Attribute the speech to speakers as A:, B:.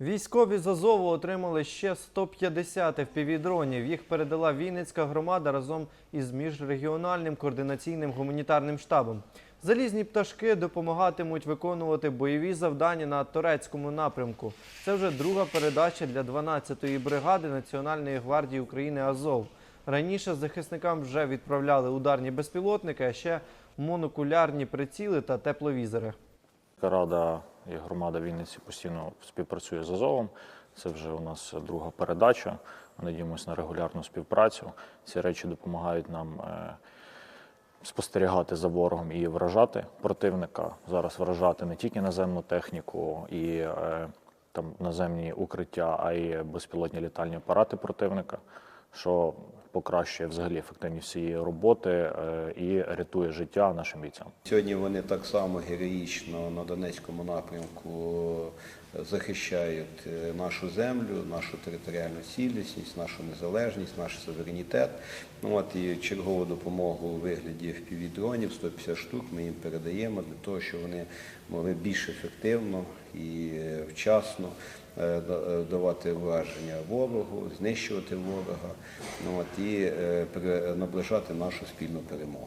A: Військові з Азову отримали ще 150 FPV-дронів. Їх передала Вінницька громада разом із міжрегіональним координаційним гуманітарним штабом. Залізні пташки допомагатимуть виконувати бойові завдання на турецькому напрямку. Це вже друга передача для 12-ї бригади Національної гвардії України Азов. Раніше захисникам вже відправляли ударні безпілотники, а ще монокулярні приціли та тепловізори.
B: Рада і громада Вінниці постійно співпрацює з Азовом. Це вже у нас друга передача. Ми надіємося на регулярну співпрацю. Ці речі допомагають нам е, спостерігати за ворогом і вражати противника. Зараз вражати не тільки наземну техніку і е, там наземні укриття, а й безпілотні літальні апарати противника, що покращує взагалі ефективність цієї роботи е, і рятує життя нашим бійцям.
C: Сьогодні вони так само героїчно на Донецькому напрямку захищають е, нашу землю, нашу територіальну цілісність, нашу незалежність, наш суверенітет. Ну, от і чергову допомогу у вигляді FPV-дронів 150 штук ми їм передаємо для того, щоб вони могли більш ефективно і е, вчасно е, да- е, давати враження ворогу, знищувати ворога, ну, от, і е, пере- наближати нашу спільну перемогу.